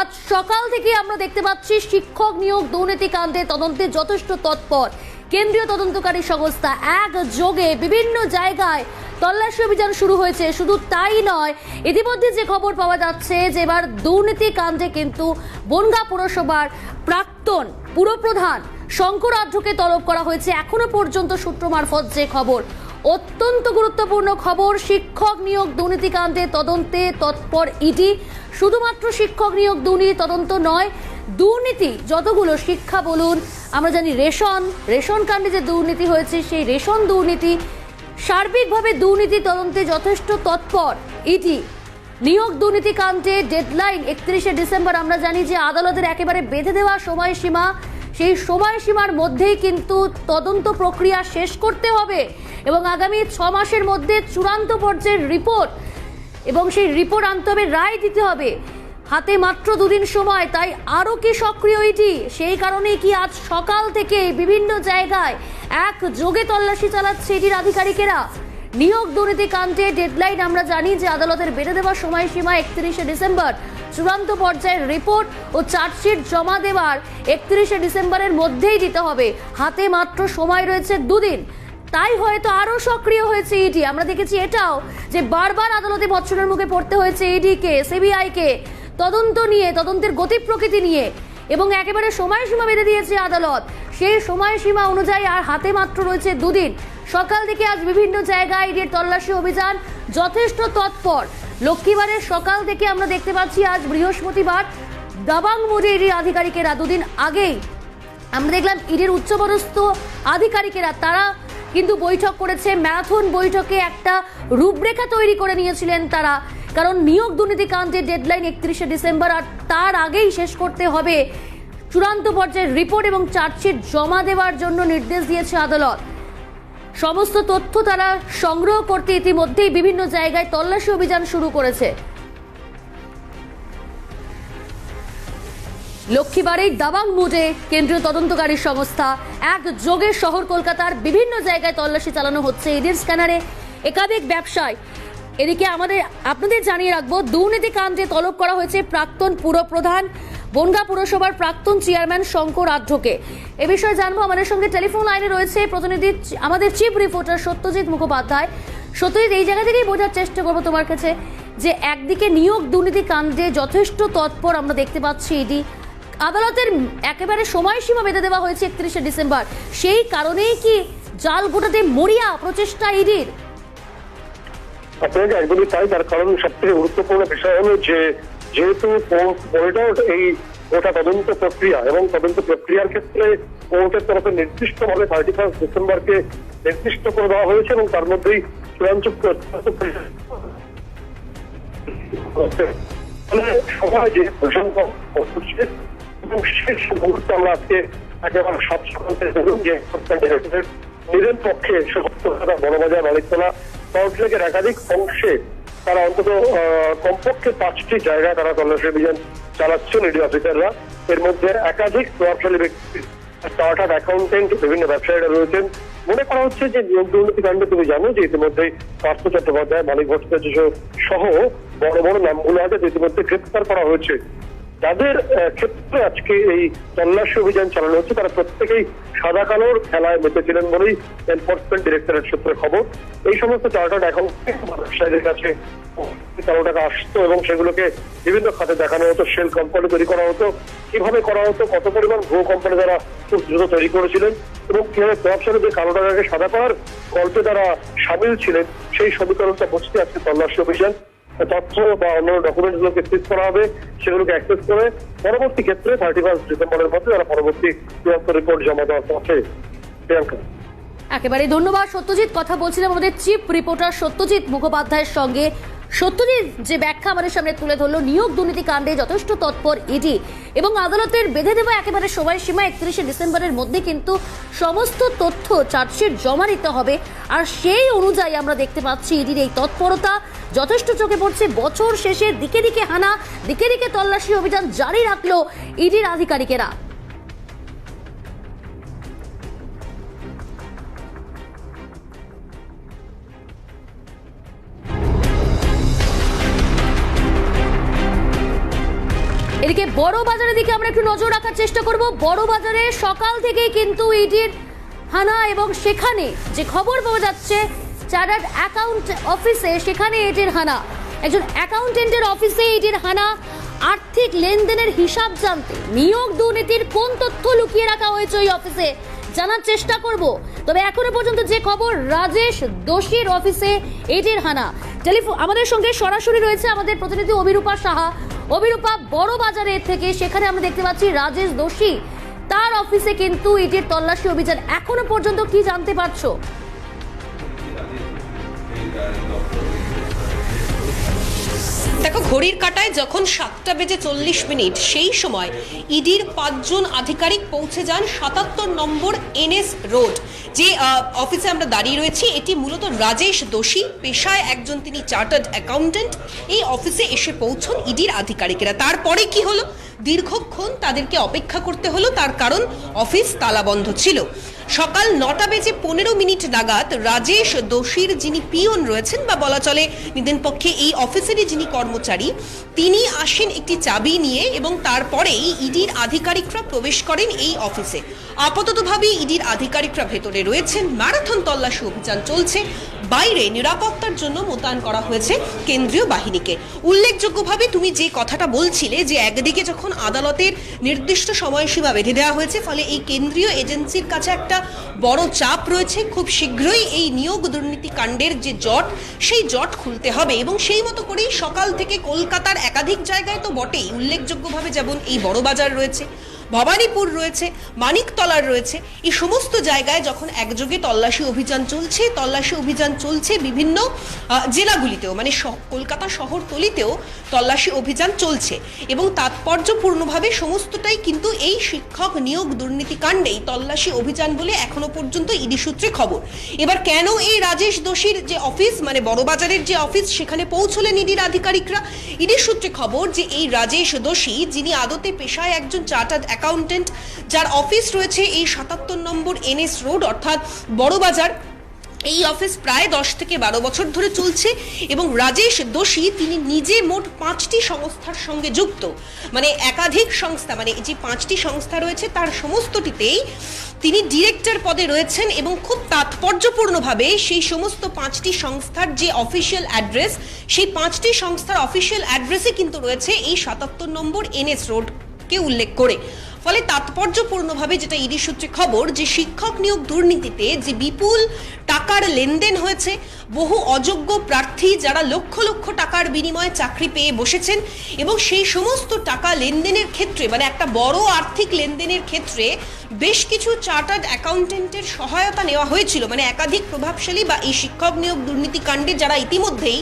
আজ সকাল থেকে আমরা দেখতে পাচ্ছি শিক্ষক নিয়োগ দুর্নীতি কাণ্ডে তদন্তে যথেষ্ট তৎপর। কেন্দ্রীয় তদন্তকারী সংস্থা এক যোগে বিভিন্ন জায়গায় তল্লাশি অভিযান শুরু হয়েছে। শুধু তাই নয়, ইতিমধ্যে যে খবর পাওয়া যাচ্ছে যে এবার দুর্নীতি কাণ্ডে কিন্তু বনগা পুরসভার প্রাক্তন পুরপ্রধান শঙ্কর আঢ্যকে তলব করা হয়েছে। এখনও পর্যন্ত সূত্র মারফত যে খবর। অত্যন্ত গুরুত্বপূর্ণ খবর, শিক্ষক নিয়োগ দুর্নীতিকাণ্ডে তদন্তে তৎপর ইডি। শুধুমাত্র শিক্ষক নিয়োগ দুর্নীতি তদন্ত নয়, দুর্নীতি যতগুলো শিক্ষা বলুন, আমরা জানি রেশন রেশন কাণ্ডে যে দুর্নীতি হয়েছে, সেই রেশন দুর্নীতি সার্বিকভাবে দুর্নীতি তদন্তে যথেষ্ট তৎপর। ইডি, নিয়োগ দুর্নীতি কাণ্ডে ডেডলাইন একত্রিশে ডিসেম্বর, আমরা জানি যে আদালতের একেবারে বেঁধে দেওয়া সময়সীমা, সেই সময়সীমার মধ্যেই কিন্তু তদন্ত প্রক্রিয়া শেষ করতে হবে। এবং আগামী ছ মাসের মধ্যে চূড়ান্ত পর্যায়ের রিপোর্ট। এবং সেই রিপোর্ট আনতে হবে, রায় দিতে হবে। হাতে মাত্র দুদিন সময়, তাই আরও কি সক্রিয় এটি? সেই কারণেই কি আজ সকাল থেকে বিভিন্ন জায়গায় এক যোগে তল্লাশি চালাচ্ছে ইটির আধিকারিকেরা। নিয়োগ দুর্নীতি কাণ্ডে ডেডলাইন আমরা জানি যে আদালতের বেঁধে দেওয়ার সময়সীমা একত্রিশে ডিসেম্বর। চূড়ান্ত পর্যায়ের রিপোর্ট ও চার্জশিট জমা দেওয়ার একত্রিশে ডিসেম্বরের মধ্যেই দিতে হবে। হাতে মাত্র সময় রয়েছে দুদিন। তাই হয়তো আরও সক্রিয় হয়েছে ইডি আমরা দেখেছি এটাও যে বারবার আদালতে বৎসরের মুখে পড়তে হয়েছে ইডিকে সিবিআইকে তদন্ত নিয়ে, তদন্তের গতি প্রকৃতি নিয়ে এবং একেবারে সময়সীমা বেঁধে দিয়েছে আদালত। সেই সময়সীমা অনুযায়ী আর হাতে মাত্র রয়েছে দুদিন। সকাল থেকে আজ বিভিন্ন জায়গায় ইডির তল্লাশি অভিযান যথেষ্ট তৎপর। লক্ষ্মীবারের সকাল থেকে আমরা দেখতে পাচ্ছি আজ বৃহস্পতিবার দাবাং মোড়ে ইডির আধিকারিকেরা দুদিন আগেই আমরা দেখলাম ইডির উচ্চপদস্থ আধিকারিকেরা, তারা কিন্তু বৈঠক করেছে। ম্যারাথন বৈঠকে একটা রূপরেখা তৈরি করে নিয়েছিলেন তারা। কারণ নিয়োগ দুর্নীতি কাণ্ডের ডেডলাইন একত্রিশে ডিসেম্বর, আর তার আগেই শেষ করতে হবে চূড়ান্ত পর্যায়ের রিপোর্ট এবং চার্জশিট জমা দেওয়ার জন্য নির্দেশ দিয়েছে আদালত। সমস্ত তথ্য তারা সংগ্রহ করতে ইতিমধ্যেই বিভিন্ন জায়গায় তল্লাশি অভিযান শুরু করেছে। লক্ষ্মীবারেই দাবাং মুডে কেন্দ্রীয় তদন্তকারী সংস্থা এক যোগে শহর কলকাতার বিভিন্ন জায়গায় তল্লাশি চালানো হচ্ছে ইডির স্ক্যানারে। একাধিক ব্যবসায়। এদিকে আমাদের, আপনাদের জানিয়ে রাখব, দুর্নীতি কাণ্ডে তলব করা হয়েছে প্রাক্তন পুরপ্রধান। বনগা পুরসভার প্রাক্তন চেয়ারম্যান শঙ্কর আঢ্যকে। এ বিষয়ে জানব আমাদের সঙ্গে টেলিফোন লাইনে রয়েছে প্রতিনিধি, আমাদের চিফ রিপোর্টার সত্যজিৎ মুখোপাধ্যায়। সত্যজিৎ, এই জায়গা থেকেই বোঝার চেষ্টা করব তোমার কাছে যে একদিকে নিয়োগ দুর্নীতি কাণ্ডে যথেষ্ট তৎপর আমরা দেখতে পাচ্ছি ইডি। আদালতের একেবারে সময়সীমা বেঁধে দেওয়া হয়েছে একত্রিশে ডিসেম্বর। সেই কারণেই কি জাল গোটাতে মরিয়া প্রচেষ্টা ইডির? আপনাকে একদমই তাই, তার কারণ সব থেকে গুরুত্বপূর্ণ বিষয় হলো যে, যেহেতু এই গোটা তদন্ত প্রক্রিয়া এবং তদন্ত প্রক্রিয়ার ক্ষেত্রে কোর্টের তরফে নির্দিষ্টভাবে থার্টি ফার্স্ট ডিসেম্বরকে নির্দিষ্ট করে দেওয়া হয়েছে এবং তার মধ্যেই চূড়ান্ত সবাই যে প্রসঙ্গ এবং শেষ মুহূর্তে আমরা আজকে একেবারে যে নিজের পক্ষে বড়বাজার একাধিক অংশে তারা অন্তত কমপক্ষে পাঁচটি তারা তল্লাশি অভিযান অফিসাররা। এর মধ্যে একাধিক প্রভাবশালী ব্যক্তি অ্যাকাউন্টেন্ট বিভিন্ন ব্যবসায়ীরা রয়েছেন। মনে করা হচ্ছে যে নিয়োগ দুর্নীতি কাণ্ডে তুমি জানো যে ইতিমধ্যে পার্থ চট্টোপাধ্যায়, মানিক ভট্টাচার্য সহ বড় বড় নামগুলো আছে যে ইতিমধ্যে গ্রেপ্তার করা হয়েছে। যাদের ক্ষেত্রে আজকে এই তল্লাশি অভিযান চালানো হচ্ছে। তারা প্রত্যেকেই সাদা কালোর খেলায় মেতেছিলেন বলেই এনফোর্সমেন্ট ডিরেক্টরের সূত্রে খবর। এই সমস্ত চার্টার্ড এখন ব্যবসায়ীদের কাছে কালো টাকা আসতো এবং সেগুলোকে বিভিন্ন খাতে দেখানো হতো সেল কোম্পানি তৈরি করা হতো। কীভাবে করা হতো, কত পরিমাণ ভুয়ো কোম্পানি তারা খুব দ্রুত তৈরি করেছিলেন এবং কীভাবে প্রভাবশালী যে কালো টাকাকে সাদা করার গল্পে তারা সামিল ছিলেন, সেই সমীকরণটা বুঝতে আজকে তল্লাশি অভিযান। তথ্য বা অন্য ডকুমেন্ট গুলোকে সিজ করা হবে, সেগুলোকে অ্যাক্সেস করে পরবর্তী ক্ষেত্রে থার্টি ফার্স্ট ডিসেম্বরের মধ্যে তারা পরবর্তী চূড়ান্ত রিপোর্ট জমা দেওয়ার পথে প্রিয়াঙ্কা। একেবারে ধন্যবাদ, সত্যজিৎ। কথা বলছিলাম আমাদের চিফ রিপোর্টার সত্যজিৎ মুখোপাধ্যায়ের সঙ্গে। সত্যজিৎ যে ব্যাখ্যা আমাদের সামনে তুলে ধরলো, নিয়োগ দুর্নীতি কাণ্ডে যথেষ্ট তৎপর ইডি এবং আদালতের বেঁধে দেওয়া একেবারে সময়সীমা একত্রিশে ডিসেম্বরের মধ্যে কিন্তু সমস্ত তথ্য চার্জশিট জমা দিতে হবে। আর সেই অনুযায়ী আমরা দেখতে পাচ্ছি ইডির এই তৎপরতা। যথেষ্ট চোখে পড়ছে, বছর শেষে দিকে দিকে হানা, দিকে দিকে তল্লাশি অভিযান জারি রাখল ইডির আধিকারিকেরা। এদিকে বড় বাজারের দিকে আমরা একটু নজর রাখার চেষ্টা করব। বড় বাজারে সকাল থেকেই কিন্তু ইডির হানা এবং সেখানে যে খবর পাওয়া যাচ্ছে, চার্টার্ড অ্যাকাউন্ট অফিসে সেখানে ইডির হানা। একজন অ্যাকাউন্টেন্টের অফিসে ইডির হানা। আর্থিক লেনদেনের হিসাব জানতে নিয়োগ দুর্নীতির কোন তথ্য লুকিয়ে রাখা হয়েছে ওই অফিসে জানার চেষ্টা করব। তবে এখনও পর্যন্ত যে খবর, রাজেশ দোষীর অফিসে এটির হানা। টেলিফোন আমাদের সঙ্গে সরাসরি রয়েছে আমাদের প্রতিনিধি অভিরূপা সাহা। অভিরূপা বড় বাজারের থেকে সেখানে আমরা দেখতে পাচ্ছি রাজেশ দোষী। তার অফিসে কিন্তু ইটির তল্লাশি অভিযান। এখনও পর্যন্ত কি জানতে পারছ? দেখো, ঘড়ির কাটায় যখন সাতটা বেজে চল্লিশ মিনিট, সেই সময় ইডির পাঁচজন আধিকারিক পৌঁছে যান সাতাত্তর নম্বর এনএস রোড, যে অফিসে আমরা দাঁড়িয়ে রয়েছি। এটি মূলত রাজেশ দোষী, পেশায় একজন তিনি চার্টার্ড অ্যাকাউন্টেন্ট এই অফিসে এসে পৌঁছন ইডির আধিকারিকেরা। তারপরে কি হলো? দীর্ঘক্ষণ তাদেরকে অপেক্ষা করতে হলো, তার কারণ অফিস তালাবন্ধ ছিল। সকাল নটা বেজে পনেরো মিনিট নাগাদ রাজেশ দোষীর যিনি পিয়ন রয়েছেন বা বলা চলে নিদেন পক্ষে এই অফিসেরই যিনি কর্মচারী, তিনি আসেন একটি চাবি নিয়ে এবং তারপরেই ইডির আধিকারিকরা প্রবেশ করেন এই অফিসে। আপাততভাবে ইডির আধিকারিকরা ভেতরে রয়েছেন। ম্যারাথন তল্লাশি অভিযান চলছে। বাইরে নিরাপত্তার জন্য মোতায়েন করা হয়েছে কেন্দ্রীয় বাহিনীকে। উল্লেখযোগ্যভাবে তুমি যে কথাটা বলছিলে যে একদিকে যখন আদালতের নির্দিষ্ট সময়সীমা বেঁধে দেওয়া হয়েছে, ফলে এই কেন্দ্রীয় এজেন্সির কাছে একটা বড় চাপ রয়েছে। খুব শীঘ্রই এই নিয়োগ দুর্নীতি কাণ্ডের যে জট, সেই জট খুলতে হবে এবং সেই মতো করেই সকাল থেকে কলকাতার একাধিক জায়গায় তো বটেই। উল্লেখযোগ্যভাবে যেমন এই বড় বাজার রয়েছে ভবানীপুর রয়েছে, মানিকতলার রয়েছে। এই সমস্ত জায়গায় যখন একযোগে তল্লাশি অভিযান চলছে, তল্লাশি অভিযান চলছে বিভিন্ন জেলাগুলিতেও মানে কলকাতা শহরতলিতেও তল্লাশি অভিযান চলছে। এবং তাৎপর্যপূর্ণভাবে সমস্তটাই কিন্তু এই শিক্ষক নিয়োগ দুর্নীতি কাণ্ডেই তল্লাশি অভিযান বলে এখনও পর্যন্ত ইডি সূত্রে খবর। এবার কেন এই রাজেশ দোষীর যে অফিস মানে বড়বাজারের যে অফিস, সেখানে পৌঁছলেন ইডির আধিকারিকরা? ইডির সূত্রে খবর যে এই রাজেশ দোষী, যিনি আদতে পেশায় একজন চার্টার্ড অ্যাকাউন্টেন্ট যার অফিস রয়েছে এই সাতাত্তর নম্বর এনএস রোড অর্থাৎ বড়বাজার এই অফিস প্রায় দশ থেকে বারো বছর ধরে চলছে এবং রাজেশ দোষী, তিনি নিজে মোট পাঁচটি সংস্থার সঙ্গে যুক্ত। মানে একাধিক সংস্থা মানে যে পাঁচটি সংস্থা রয়েছে, তার সমস্তটিতেই তিনি ডিরেক্টর পদে রয়েছেন এবং খুব তাৎপর্যপূর্ণভাবে সেই সমস্ত পাঁচটি সংস্থার যে অফিসিয়াল অ্যাড্রেস সেই পাঁচটি সংস্থার অফিসিয়াল অ্যাড্রেসে কিন্তু রয়েছে এই সাতাত্তর নম্বর এনএস রোডকে উল্লেখ করে। ফলে তাৎপর্যপূর্ণভাবে যেটা ইডি সূত্রে খবর যে শিক্ষক নিয়োগ দুর্নীতিতে যে বিপুল টাকার লেনদেন হয়েছে, বহু অযোগ্য প্রার্থী যারা লক্ষ লক্ষ টাকার বিনিময়ে চাকরি পেয়ে বসেছেন এবং সেই সমস্ত টাকা লেনদেনের ক্ষেত্রে মানে একটা বড় আর্থিক লেনদেনের ক্ষেত্রে বেশ কিছু চার্টার্ড অ্যাকাউন্টেন্টের সহায়তা নেওয়া হয়েছিল। মানে একাধিক প্রভাবশালী বা এই শিক্ষক নিয়োগ দুর্নীতি কাণ্ডে যারা ইতিমধ্যেই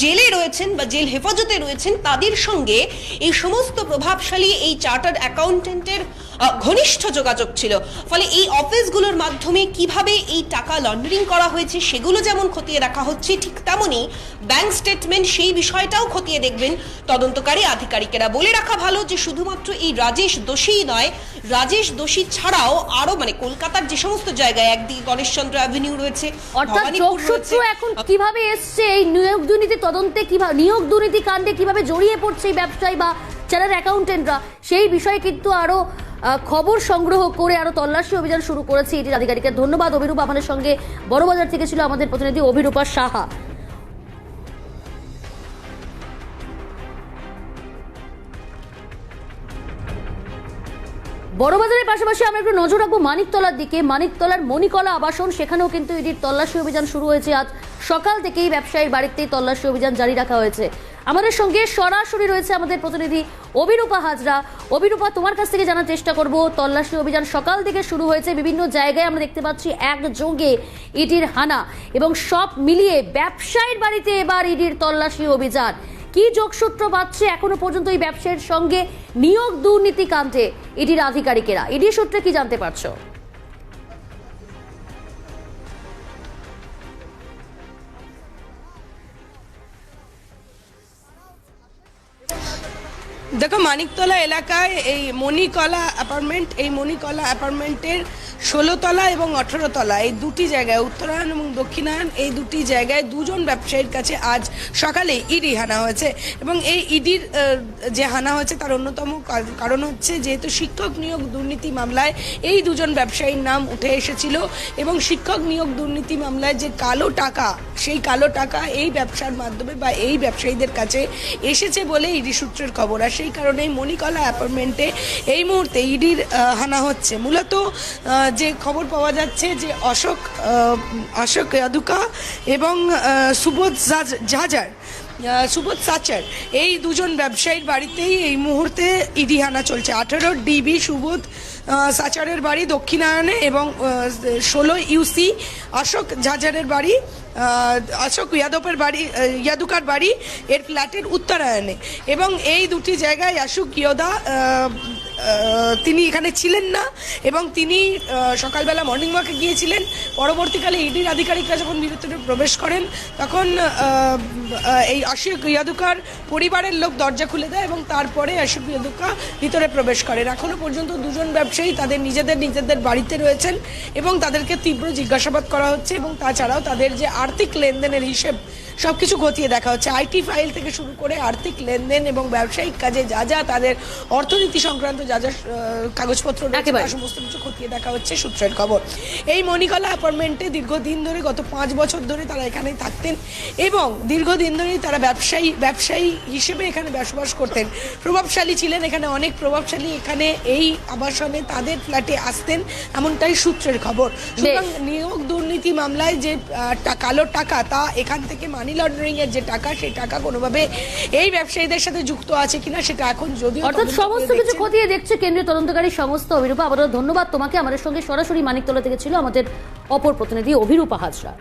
জেলে রয়েছেন বা জেল হেফাজতে রয়েছেন তাদের সঙ্গে এই সমস্ত প্রভাবশালী এই চার্টার্ড অ্যাকাউন্টেন্টের ঘনিষ্ঠ যোগাযোগ ছিল। ফলে এই অফিসগুলোর মাধ্যমে কীভাবে এই টাকা লন্ডারিং করা হয়েছে সেগুলো যেমন খতিয়ে রাখা হচ্ছে ঠিক তেমনই ব্যাংক স্টেটমেন্ট সেই বিষয়টাও খতিয়ে দেখবেন তদন্তকারী আধিকারিকেরা। বলে রাখা ভালো যে শুধুমাত্র এই রাজেশ দোষীই নয় রাজেশ দোষী ছাড়াও আরও মানে কলকাতার যে সমস্ত জায়গায় একদিকে গণেশচন্দ্র অ্যাভিনিউ রয়েছে অর্থাৎ যোগসূত্র এখন কীভাবে এসছে এই নিয়োগ দুর্নীতি তদন্তে কীভাবে নিয়োগ দুর্নীতি কাণ্ডে কীভাবে জড়িয়ে পড়ছে এই ব্যবসায়ী বা চার্টার অ্যাকাউন্টেন্টরা সেই বিষয়ে কিন্তু আরও খবর সংগ্রহ করে আরও তল্লাশি অভিযান শুরু করেছে এটির আধিকারিকের। ধন্যবাদ অভিরূপা আমাদের সঙ্গে। বড়বাজার থেকে ছিল আমাদের প্রতিনিধি অভিরূপা সাহা। বড়বাজারের পাশাপাশি আমরা একটু নজর রাখব মানিকতলার দিকে। মানিকতলার মণিকলা আবাসন, সেখানেও কিন্তু ইডির তল্লাশি অভিযান শুরু হয়েছে। আজ সকাল থেকেই ব্যবসায়ীর বাড়িতেই তল্লাশি অভিযান জারি রাখা হয়েছে। আমাদের সঙ্গে সরাসরি রয়েছে আমাদের প্রতিনিধি অভিরূপা হাজরা। অভিরূপা, তোমার কাছ থেকে জানার চেষ্টা করব, তল্লাশি অভিযান সকাল থেকে শুরু হয়েছে, বিভিন্ন জায়গায় আমরা দেখতে পাচ্ছি একযোগে ইডির হানা এবং সব মিলিয়ে ব্যবসায়ীর বাড়িতে এবার ইডির তল্লাশি অভিযান। কি যোগসূত্র পাচ্ছে এখনও পর্যন্ত এই ব্যবসায়ীর সঙ্গে নিয়োগ দুর্নীতি কাণ্ডে ইডির আধিকারিকেরা? ইডি সূত্রে কি জানতে পারছ? দেখো মানিকতলা এলাকায় এই মণিকলা অ্যাপার্টমেন্ট এই মণিকলা অ্যাপার্টমেন্টের ষোলোতলা এবং আঠেরোতলা এই দুটি জায়গায়, উত্তরায়ণ এবং দক্ষিণায়ন এই দুটি জায়গায় দুজন ব্যবসায়ীর কাছে আজ সকালে ইডি হানা হয়েছে এবং এই ইডির যে হানা হয়েছে তার অন্যতম কারণ হচ্ছে যেহেতু শিক্ষক নিয়োগ দুর্নীতি মামলায় এই দুজন ব্যবসায়ীর নাম উঠে এসেছিল এবং শিক্ষক নিয়োগ দুর্নীতি মামলায় যে কালো টাকা, সেই কালো টাকা এই ব্যবসার মাধ্যমে বা এই ব্যবসায়ীদের কাছে এসেছে বলে ইডি সূত্রের খবর। আর সেই কারণেই মণিকলা অ্যাপার্টমেন্টে এই মুহূর্তে ইডির হানা হচ্ছে। মূলত যে খবর পাওয়া যাচ্ছে যে অশোক অশোক ইয়াদুকা এবং সুবোধ আহ, সুবোধ সাচার এই দুজন ব্যবসায়ীর বাড়িতেই এই মুহূর্তে ইডি হানা চলছে। আঠেরো ডিবি সুবোধ সাচারের বাড়ি দক্ষিণায়নে এবং ষোলো ইউসি অশোক ঝাজারের বাড়ি অশোক ইয়াদবের বাড়ি ইয়াদুকার বাড়ি এর ফ্ল্যাটের উত্তরায়ণে। এবং এই দুটি জায়গায় অশোক ইয়োদা তিনি এখানে ছিলেন না এবং তিনি সকালবেলা মর্নিং ওয়াকে গিয়েছিলেন। পরবর্তীকালে ইডির আধিকারিকরা যখন ভিতরে প্রবেশ করেন, তখন এই অশোক ইয়াদুকার পরিবারের লোক দরজা খুলে দেয় এবং তারপরে অশোক ইয়াদুকা ভিতরে প্রবেশ করেন। এখনও পর্যন্ত দুজন ব্যবসায়ী তাদের নিজেদের নিজেদের বাড়িতে রয়েছেন এবং তাদেরকে তীব্র জিজ্ঞাসাবাদ করা হচ্ছে এবং তাছাড়াও তাদের যে আর্থিক লেনদেনের হিসেব সবকিছু খতিয়ে দেখা হচ্ছে। আইটি ফাইল থেকে শুরু করে আর্থিক লেনদেন এবং ব্যবসায়িক কাজে যা যা তাদের অর্থনীতি সংক্রান্ত যা যা কাগজপত্র সমস্ত কিছু খতিয়ে দেখা হচ্ছে সূত্রের খবর। এই মণিকলা অ্যাপার্টমেন্টে দীর্ঘদিন ধরে গত পাঁচ বছর ধরে তারা এখানেই থাকতেন এবং দীর্ঘদিন ধরেই তারা ব্যবসায়ী ব্যবসায়ী হিসেবে এখানে বসবাস করতেন। প্রভাবশালী ছিলেন এখানে অনেক প্রভাবশালী। এখানে এই আবাসনে তাদের ফ্ল্যাটে আসতেন এমনটাই সূত্রের খবর। সুতরাং নিয়োগ দুর্নীতি মামলায় যে কালো টাকা তা এখান থেকে মানি লন্ডারিং এর যে টাকা সেই টাকা কোনোভাবে এই ব্যবসায়ীদের সাথে যুক্ত আছে কিনা সেটা এখন যদিও অর্থাৎ সমস্ত কিছু খতিয়ে দেখছে কেন্দ্রীয় তদন্তকারী সংস্থা অভিরূপা। আবারও ধন্যবাদ তোমাকে। আমাদের সঙ্গে সরাসরি মানিকতলা থেকে ছিল আমাদের অপর প্রতিনিধি অভিরূপা হাজরা।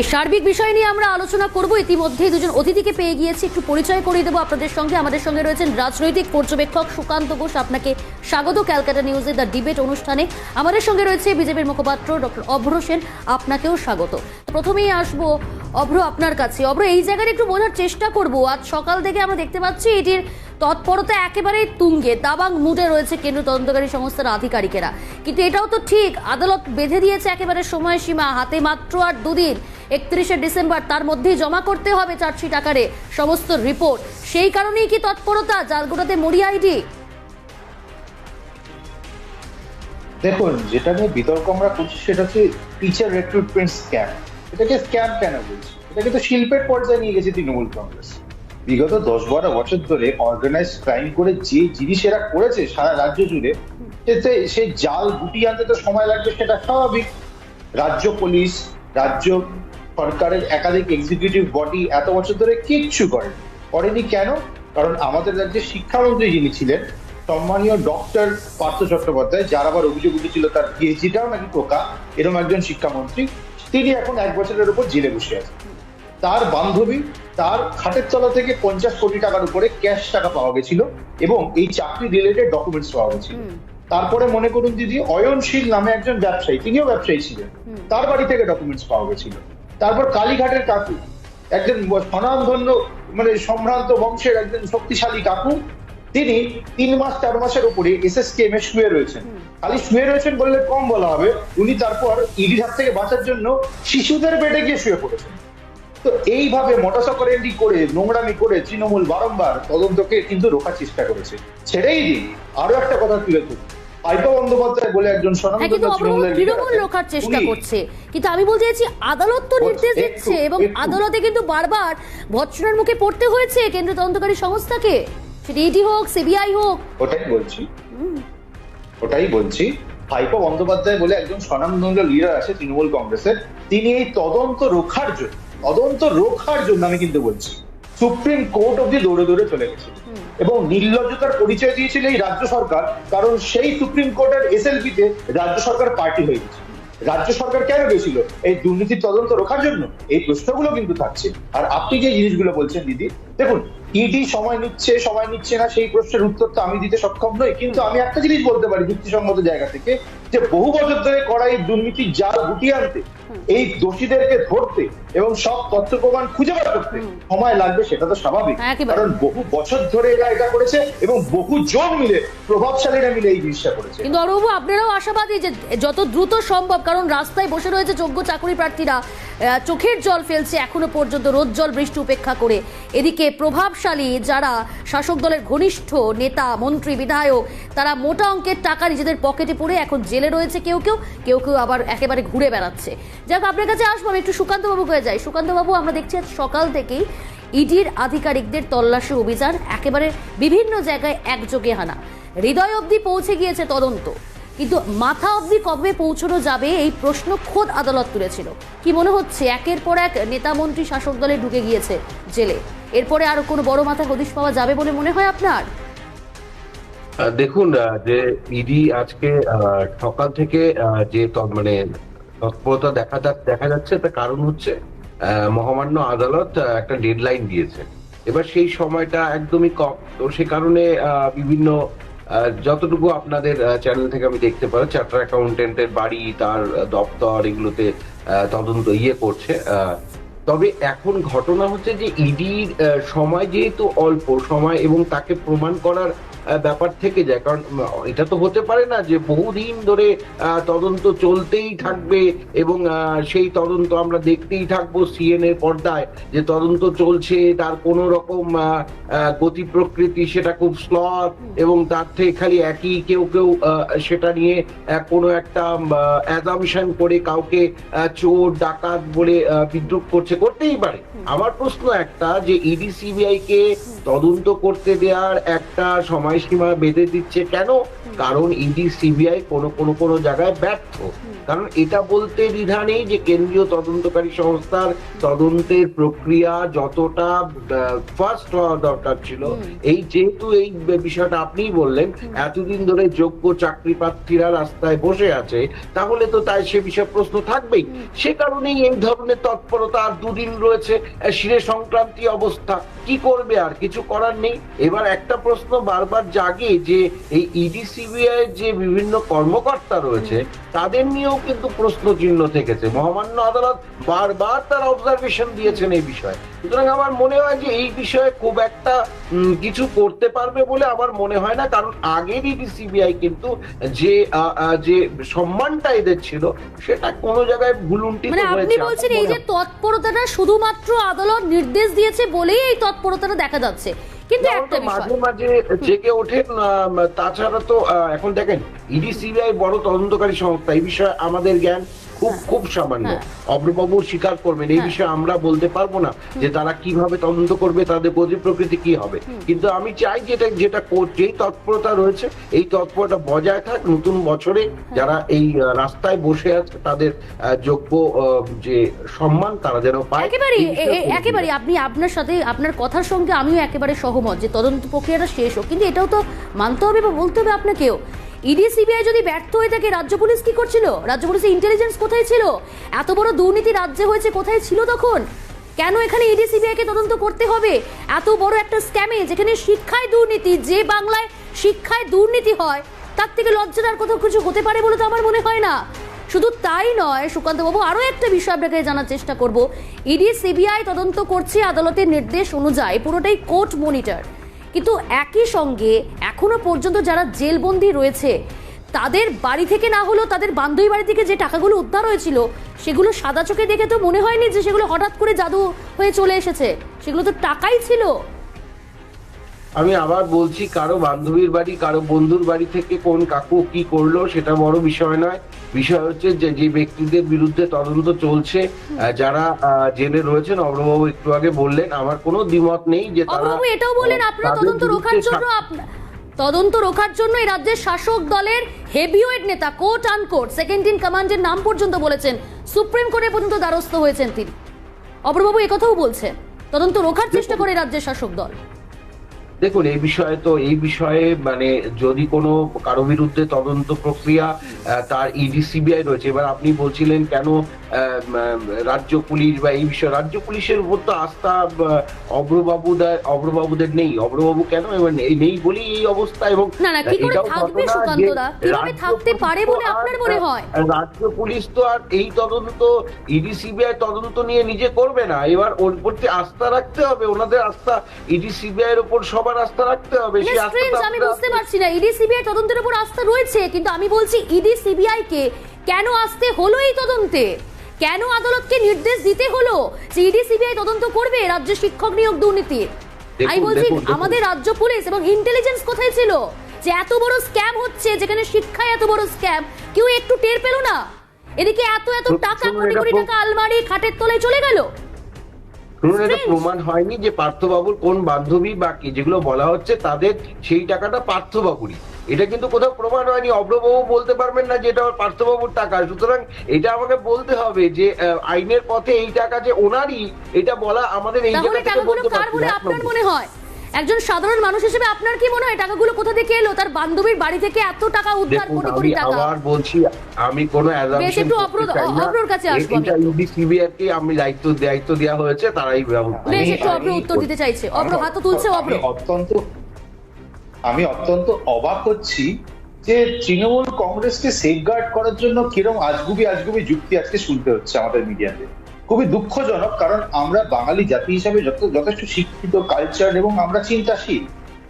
এই সার্বিক বিষয় নিয়ে আমরা আলোচনা করব। ইতিমধ্যে দুজন অতিথিকে পেয়ে গিয়েছি। একটু পরিচয় করিয়ে দেবো আপনাদের সঙ্গে। আমাদের সঙ্গে রয়েছেন রাজনৈতিক পর্যবেক্ষক সুকান্ত ঘোষ। আপনাকে স্বাগত ক্যালকাটা নিউজের দ্য ডিবেট অনুষ্ঠানে। আমাদের সঙ্গে রয়েছে বিজেপির মুখপাত্র ডক্টর অভ্র সেন, আপনাকেও স্বাগত। প্রথমেই আসব অভ্র আপনার কাছে। অভ্র, এই জায়গাটা একটু বোঝার চেষ্টা করব। আজ সকাল থেকে আমরা দেখতে পাচ্ছি এটির তৎপরতা একেবারেই তুঙ্গে, দাবাং মুডে রয়েছে কেন্দ্র তদন্তকারী সংস্থার আধিকারিকেরা। কিন্তু এটাও তো ঠিক, আদালত বেঁধে দিয়েছে একেবারে সময়সীমা, হাতে মাত্র আর দুদিন, একত্রিশে ডিসেম্বর, তার মধ্যেই জমা করতে হবে চার্জশিট আকারে সমস্ত রিপোর্ট। সেই কারণেই কি তৎপরতা? জালগোটাতে মরিয়া আইডি? দেখুন, যেটা নিয়ে বিতর্ক আমরা করছি সেটা হচ্ছে টিচার রিক্রুটমেন্ট স্ক্যাম এটাকে স্ক্যাম কেন বলছি? এটাকে তো শিল্পের পর্যায়ে নিয়ে গেছে তৃণমূল কংগ্রেস। বিগত দশ বারো বছর ধরে অর্গানাইজ ক্রাইম করে যে জিনিস এরা করেছে সারা রাজ্য জুড়ে, এতে সেই জাল গুটি আনতে তো সময় লাগবে, সেটা স্বাভাবিক। রাজ্য পুলিশ, রাজ্য সরকারের একাধিক এক্সিকিউটিভ বডি এত বছর ধরে কিচ্ছু করেনি। করেনি কেন? কারণ আমাদের রাজ্যের শিক্ষামন্ত্রী যিনি ছিলেন সম্মানীয় ডক্টর পার্থ চট্টোপাধ্যায় যার আবার অভিযোগ উঠেছিল তার পিএইচডিটাও নাকি টোকা এরকম একজন শিক্ষামন্ত্রী তিনি এখন এক বছরের উপর জেলে বসে আছেন। তার বান্ধবী তার খাটের তলা থেকে পঞ্চাশ কোটি টাকার উপরে ক্যাশ টাকা পাওয়া গেছিল এবং এই চাকরি রিলেটেড ডকুমেন্টস পাওয়া গেছিল। তারপরে মনে করুন দিদি অয়নশীল নামে একজন ব্যবসায়ী তিনিও ব্যবসায়ী ছিলেন। তার বাড়ি থেকে ডকুমেন্টস পাওয়া গেছিল। তারপর কালীঘাটের কাকু একজন স্বনামধন্য মানে সম্ভ্রান্ত বংশের একজন শক্তিশালী কাকু তিনি তিন মাস চার মাসের উপরে এস এসএসকেএম এ শুয়ে রয়েছেন। খালি শুয়ে রয়েছেন বললে কম বলা হবে উনি তারপর ইডির হাত থেকে বাঁচার জন্য শিশুদের বেডে গিয়ে শুয়ে পড়েছেন। তো এইভাবে মোটরসাইকেল করে নোংরামি করে তৃণমূল বারংবার তদন্তকে কিন্তু রোখার চেষ্টা করেছে। ছেড়েই দিন। আরও একটা কথা তুলে ধরি। পাইপা বন্দ্যোপাধ্যায় বলে একজন হ্যাঁ তৃণমূল রোখার চেষ্টা করছে। কিন্তু আমি বলতে চাইছি আদালত তো নির্দেশ দিচ্ছে এবং আদালতে কিন্তু বারবার ভৎসনার মুখে পড়তে হয়েছে কেন্দ্র তদন্তকারী সংস্থাকে। ইডি হোক সিবিআই হোক। ওটাই বলছি। ওটাই বলছি। ভাইপো বন্দ্যোপাধ্যায় বলে একজন স্বনামধন্য লিডার আছে তৃণমূল কংগ্রেসের তিনি এই তদন্ত রক্ষার জন্য তদন্ত রক্ষার জন্য আমি কিন্তু বলছি সুপ্রিম কোর্ট অব্দি দৌড়ে দৌড়ে চলে গেছে। এবং নির্লজ্জতার পরিচয় দিয়েছিল এই রাজ্য সরকার কারণ সেই সুপ্রিম কোর্টের এসএলপি তে রাজ্য সরকার পার্টি হয়ে গেছে। রাজ্য সরকার কেন গেছিল? এই দুর্নীতির তদন্ত রক্ষার জন্য? এই প্রশ্নগুলো কিন্তু থাকছে। আর আপনি যে জিনিসগুলো বলছেন দিদি দেখুন ইডি সময় নিচ্ছে সময় নিচ্ছে না সেই প্রশ্নের উত্তর তো আমি দিতে সক্ষম নই। কিন্তু আমি একটা জিনিস বলতে পারি যুক্তিসঙ্গত জায়গা থেকে যে বহু বছর ধরে করা এই দুর্নীতির জাল গুটিয়ে আনতে এই দোষীদেরকে ধরতে এবং সব তথ্য প্রমাণ খুঁজে বার করতে সময় লাগবে সেটা তো স্বাভাবিক। হ্যাঁ, কারণ বহু বছর ধরে এরা এটা করেছে এবং বহু জন মিলে প্রভাবশালীরা মিলে এই জিনিসটা করেছে। কিন্তু অরবাবু আপনারাও আশাবাদী যে যত দ্রুত সম্ভব কারণ রাস্তায় বসে রয়েছে যোগ্য চাকরি প্রার্থীরা চোখের জল ফেলছে এখনও পর্যন্ত রোদ জল বৃষ্টি উপেক্ষা করে। এদিকে প্রভাবশালী যারা শাসক দলের ঘনিষ্ঠ নেতা, মন্ত্রী, বিধায়ক, তারা মোটা অঙ্কের টাকা নিজেদের পকেটে পড়ে এখন জেলে রয়েছে কেউ কেউ কেউ কেউ আবার একেবারে ঘুরে বেড়াচ্ছে। যাক, আপনার কাছে আসব, আমি একটু সুকান্তবাবু হয়ে যাই। সুকান্তবাবু, আমরা দেখছি সকাল থেকেই ইডির আধিকারিকদের তল্লাশি অভিযান, একেবারে বিভিন্ন জায়গায় একযোগে হানা। হৃদয় অবধি পৌঁছে গিয়েছে তদন্ত। কিন্তু মাথা অবধি কবে পৌঁছানো যাবে এই প্রশ্ন খোদ আদালত তুলেছিল। কি মনে হচ্ছে, একের পর এক নেতা মন্ত্রী শাসক দলে ঢুকে গিয়েছে জেলে। এরপরে আর কোনো বড় মাথা হদিশ পাওয়া যাবে বলে মনে হয় আপনার? দেখুন যে ইডি আজকে সকাল থেকে যে মানে তৎপরতা দেখা দেখা যাচ্ছে, তার কারণ হচ্ছে মহামান্য আদালত একটা ডেডলাইন দিয়েছে। এবার সেই সময়টা একদমই কম। তো সে কারণে বিভিন্ন যতটুকু আপনাদের চ্যানেল থেকে আমি দেখতে পারো চার্টার অ্যাকাউন্টেন্টের বাড়ি, তার দপ্তর, এগুলোতে তদন্ত ইয়ে করছে তবে এখন ঘটনা হচ্ছে যে ইডির সময় যেহেতু অল্প, সময় এবং তাকে প্রমাণ করার ব্যাপার থেকে যায়। কারণ এটা তো হতে পারে না যে বহুদিন ধরে তদন্ত চলতেই থাকবে এবং সেই তদন্ত আমরা দেখতেই থাকব সিএন এর পর্দায় যে তদন্ত চলছে, তার কোনো রকম গতি প্রকৃতি সেটা খুব স্লথ এবং তার থেকে খালি একই কেউ কেউ সেটা নিয়ে কোনো একটা অ্যাজামশন করে কাউকে চোর, ডাকাত বলে বিদ্রুপ করছে, করতেই পারে। আমার প্রশ্ন একটা যে ইডি সিবিআই কে তদন্ত করতে দেওয়ার একটা সময়সীমা বেঁধে দিচ্ছে। কেন? কারণ ইডি সিবিআই কোনো কোনো কোনো জায়গায় ব্যর্থ। কারণ এটা বলতে দ্বিধা নেই যে কেন্দ্রীয় তদন্তকারী সংস্থার তদন্তের প্রক্রিয়া যতটা ফার্স্ট হওয়া দরকার ছিল। এই যেহেতু এই বিষয়টা আপনিই বললেন এতদিন ধরে যোগ্য চাকরি প্রার্থীরা রাস্তায় বসে আছে তাহলে তো তাই সে বিষয়ে প্রশ্ন থাকবেই। সে কারণেই এই ধরনের তৎপরতা আর দুদিন রয়েছে শিরে সংক্রান্তি অবস্থা। কি করবে আর কিছু করার নেই? এবার একটা প্রশ্ন বারবার জাগে যে এই ইডি সিবিআই যে বিভিন্ন কর্মকর্তা রয়েছে তাদের নিয়েও কিন্তু প্রশ্ন চিহ্ন থেকেছে। মহামান্য আদালত বারবার তার অবজারভেশন দিয়েছেন এই বিষয়ে। সুতরাং আমার মনে হয় যে এই বিষয়ে খুব একটা কিছু করতে পারবে বলে আমার মনে হয় না। কারণ আগের ইডি সিবিআই কিন্তু যে যে সম্মানটা এদের ছিল সেটা কোনো জায়গায় ভুলুন্টিত মানে আপনি বলছেন এই যে তৎপরতাটা শুধুমাত্র আদালত নির্দেশ দিয়েছে বলেই এই তৎপরতাটা দেখা যাচ্ছে। কিন্তু একটা মাঝে মাঝে জেগে ওঠেন আহ, তাছাড়া তো এখন দেখেন ইডি সিবিআই বড় তদন্তকারী সংস্থা এই বিষয়ে আমাদের জ্ঞান খুব খুব সামান্য। হ্যাঁ। অব্রবাবু স্বীকার করবেন এই হ্যাঁ। বিষয়ে আমরা বলতে পারব না যে তারা কীভাবে তদন্ত করবে তাদের গতি প্রকৃতি কি হবে। কিন্তু আমি চাই যেটা যেটা যেই তৎপরতা রয়েছে এই তৎপরতা বজায় থাক। নতুন বছরে হ্যাঁ। যারা এই রাস্তায় বসে আছে তাদের যোগ্য যে সম্মান তারা যেন পায় একেবারে একেবারে আপনি আপনার সাথে আপনার কথার সঙ্গে আমিও একেবারে সহমত যে তদন্ত প্রক্রিয়াটা শেষ হোক। কিন্তু এটাও তো মানতে হবে বা বলতে হবে আপনাকেও ইডি, সিবিআই যদি ব্যর্থ হয়ে থাকে, রাজ্য পুলিশ কি করছিল? রাজ্য পুলিশের ইন্টেলিজেন্স কোথায় ছিল? এত বড় দুর্নীতি রাজ্যে হয়েছে, কোথায় ছিল তখন? কেন এখানে ইডি, সিবিআই কে তদন্ত করতে হবে? এত বড় একটা স্ক্যামে যেখানে শিক্ষায় দুর্নীতি, যে বাংলায় শিক্ষায় দুর্নীতি হয়, তার থেকে লজ্জার কোথাও কিছু হতে পারে বলে তো আমার মনে হয় না। শুধু তাই নয় সুকান্ত বাবু আরও একটা বিষয় আপনাকে জানার চেষ্টা করব। ইডি, সিবিআই তদন্ত করছে আদালতের নির্দেশ অনুযায়ী, পুরোটাই কোর্ট মনিটর কিন্তু একই সঙ্গে এখনও পর্যন্ত যারা জেলবন্দি রয়েছে, তাদের বাড়ি থেকে না হলেও তাদের বান্ধবী বাড়ি থেকে যে টাকাগুলো উদ্ধার হয়েছিল, সেগুলো সাদা চোখে দেখে তো মনে হয়নি যে সেগুলো হঠাৎ করে জাদু হয়ে চলে এসেছে। সেগুলো তো টাকাই ছিল। আমি আবার বলছি কারও বান্ধবীর বাড়ি কারও বন্ধুর বাড়ি থেকে কোন কাকু কি করল সেটা বড় বিষয় নয়। বিষয় হচ্ছে যে যে ব্যক্তিদের বিরুদ্ধে তদন্ত চলছে যারা জেলে রয়েছেন অগ্রবাবু একটু আগে বললেন আমার কোনো দ্বিমত নেই যে তারা এটাও বললেন আপনারা তদন্ত রোখার জন্য তদন্ত রোখার জন্য এই রাজ্যের শাসক দলের হেভিওয়েট নেতা কোর্ট আনকোর্ট সেকেন্ড ইন কমান্ডের নাম পর্যন্ত বলেছেন। সুপ্রিম কোর্টে পর্যন্ত দ্বারস্থ হয়েছেন তিনি। অপরবাবু একথাও বলছেন। তদন্ত রোখার চেষ্টা করে রাজ্যের শাসক দল। দেখুন, এই বিষয়ে তো, এই বিষয়ে মানে যদি কোনো কারও বিরুদ্ধে তদন্ত প্রক্রিয়া তার ইডি সিবিআই রয়েছে। এবার আপনি বলছিলেন কেন রাজ্য পুলিশ বা এই বিষয়ে রাজ্য পুলিশের উপর তো আস্থা আহ, অভ্রবাবুদের অভ্রবাবুদের নেই। অভ্রবাবু কেন এবার নেই? বলেই এই অবস্থা এবং না, না, কি করে থাকবে ঘটনা সুকান্ত যে দা? কীভাবে রাজ্য থাকতে পুলিশ পারে তো বলে আর- আপনার মনে হয়? রাজ্য পুলিশ তো আর এই তদন্ত ইডি সিবিআই তদন্ত নিয়ে নিজে করবে না। এবার ওর প্রতি আস্থা রাখতে হবে ওনাদের আস্থা ইডি সিবিআই এর উপর সবার আস্থা রাখতে হবে। আমি বুঝতে পারছি না। ইডি সিবিআই তদন্তের উপর আস্থা রয়েছে কিন্তু আমি বলছি ইডি সিবিআই কে কেন আসতে হলো এই তদন্তে? কেন আদালতকে নির্দেশ দিতে হলো? যে ইডি সিবিআই তদন্ত করবে রাজ্য শিক্ষক নিয়োগ দুর্নীতির। আমি বলছি। আমাদের রাজ্য পুলিশ এবং ইন্টেলিজেন্স কোথায় ছিল? যে এত বড় স্ক্যাম হচ্ছে যেখানে শিক্ষায় এত বড় স্ক্যাম কেউ একটু টের পেল না? এদিকে এত এত টাকা কোটি কোটি টাকা আলমারি খাটের তলায় চলে গেল? এটা প্রমাণ হয়নি যে পার্থবাবুর কোন বান্ধবী বা কি যেগুলো বলা হচ্ছে তাদের সেই টাকাটা পার্থবাবুরই। এটা কিন্তু কোথাও প্রমাণ হয়নি। অব্রবাবু বলতে পারবেন না যে এটা আমার পার্থবাবুর টাকা। সুতরাং এটা আমাকে বলতে হবে যে আইনের পথে এই টাকা যে ওনারই এটা বলা আমাদের এই জায়গা থেকে বলতে এক আপনার মনে হয়? একজন সাধারণ মানুষ হিসেবে আপনার কি মনে হয়? টাকাগুলো কোথা থেকে এলো? তার বান্ধবীর বাড়ি থেকে এত টাকা উদ্ধার কোটি কোটি আমি টাকা? আবার বলছি আমি কোনো বেশ, একটু অব্র- অব্রর কাছে আসব এটা ইউডি সিবিআই কে আমি দায়িত্ব দায়িত্ব দেওয়া হয়েছে তারাই ব্যবস্থা বেশ আমি- একটু অব্র উত্তর দিতে চাইছে। অব্র হাত তুলছে অব্র অত্যন্ত আমি অত্যন্ত অবাক হচ্ছি যে তৃণমূল কংগ্রেসকে সেফগার্ড করার জন্য কিরম আজগুবি আজগুবি যুক্তি আজকে শুনতে হচ্ছে আমাদের মিডিয়াতে খুবই দুঃখজনক কারণ আমরা বাঙালি জাতি হিসাবে যথেষ্ট শিক্ষিত কালচার এবং আমরা চিন্তাশীল।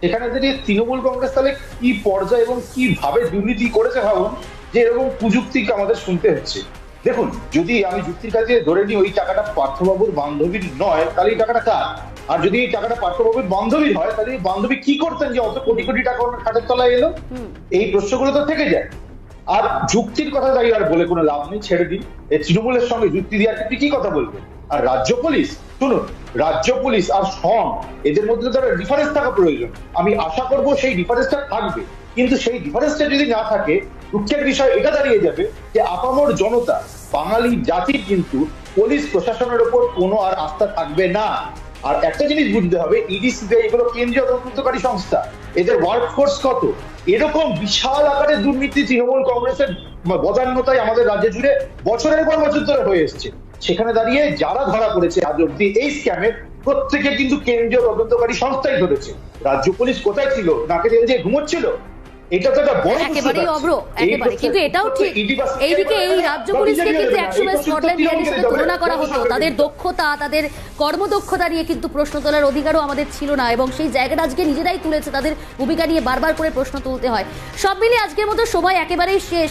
এখানে দাঁড়িয়ে তৃণমূল কংগ্রেস তাহলে কি পর্যায়ে এবং কীভাবে দুর্নীতি করেছে ভাবুন যে এরকম কুযুক্তি আমাদের শুনতে হচ্ছে। দেখুন যদি আমি যুক্তির কাছে ধরে নিই ওই টাকাটা পার্থবাবুর বান্ধবীর নয় তাহলে এই টাকাটা কার? আর যদি এই টাকাটা পার্থবাবুর বান্ধবীর হয় তাহলে এই বান্ধবী কি করতেন যে অত কোটি কোটি টাকা ওনার খাটের তলায় এলো? এই প্রশ্নগুলো তো থেকে যায়। আর যুক্তির কথা দাঁড়িয়ে আর বলে কোনো লাভ নেই, ছেড়ে দিন। এই তৃণমূলের সঙ্গে যুক্তি দিয়ে আপনি কি কথা বলবেন? আর রাজ্য পুলিশ? শুনুন, রাজ্য পুলিশ আর সং, এদের মধ্যে তো একটা ডিফারেন্স থাকা প্রয়োজন। আমি আশা করব সেই ডিফারেন্সটা থাকবে। কিন্তু সেই ডিফারেন্সটা যদি না থাকে, দুঃখের বিষয় এটা দাঁড়িয়ে যাবে যে আপামর জনতা, বাঙালি জাতির কিন্তু পুলিশ প্রশাসনের ওপর কোনো আর আস্থা থাকবে না। আর একটা জিনিস বুঝতে হবে ইডি সিবিআই এগুলো কেন্দ্রীয় তদন্তকারী সংস্থা। এদের ওয়ার্ক ফোর্স কত? এরকম বিশাল আকারের দুর্নীতি তৃণমূল কংগ্রেসের বদান্যতায় আমাদের রাজ্য জুড়ে বছরের পর বছর ধরে হয়ে এসছে। সেখানে দাঁড়িয়ে যারা ধরা পড়েছে আজ অব্দি এই স্ক্যামে প্রত্যেকে কিন্তু কেন্দ্রীয় তদন্তকারী সংস্থাই ধরেছে। রাজ্য পুলিশ কোথায় ছিল? নাকে যে ঘুমোচ্ছিল? এটা তো একটা বড় থাকছে। অব্র একেবারে। কিন্তু এটাও ঠিক। এইদিকে এই রাজ্য পুলিশকে কিন্তু একসময় স্কটল্যান্ড ইয়ার্ডের সাথে তুলনা করা হতো। তাদের দক্ষতা তাদের কর্মদক্ষতা নিয়ে কিন্তু প্রশ্ন তোলার অধিকারও আমাদের ছিল না এবং সেই জায়গাটা আজকে নিজেরাই তুলেছে। তাদের ভূমিকা নিয়ে বারবার করে প্রশ্ন তুলতে হয়। সব মিলিয়ে আজকের মতো সময় একেবারেই শেষ।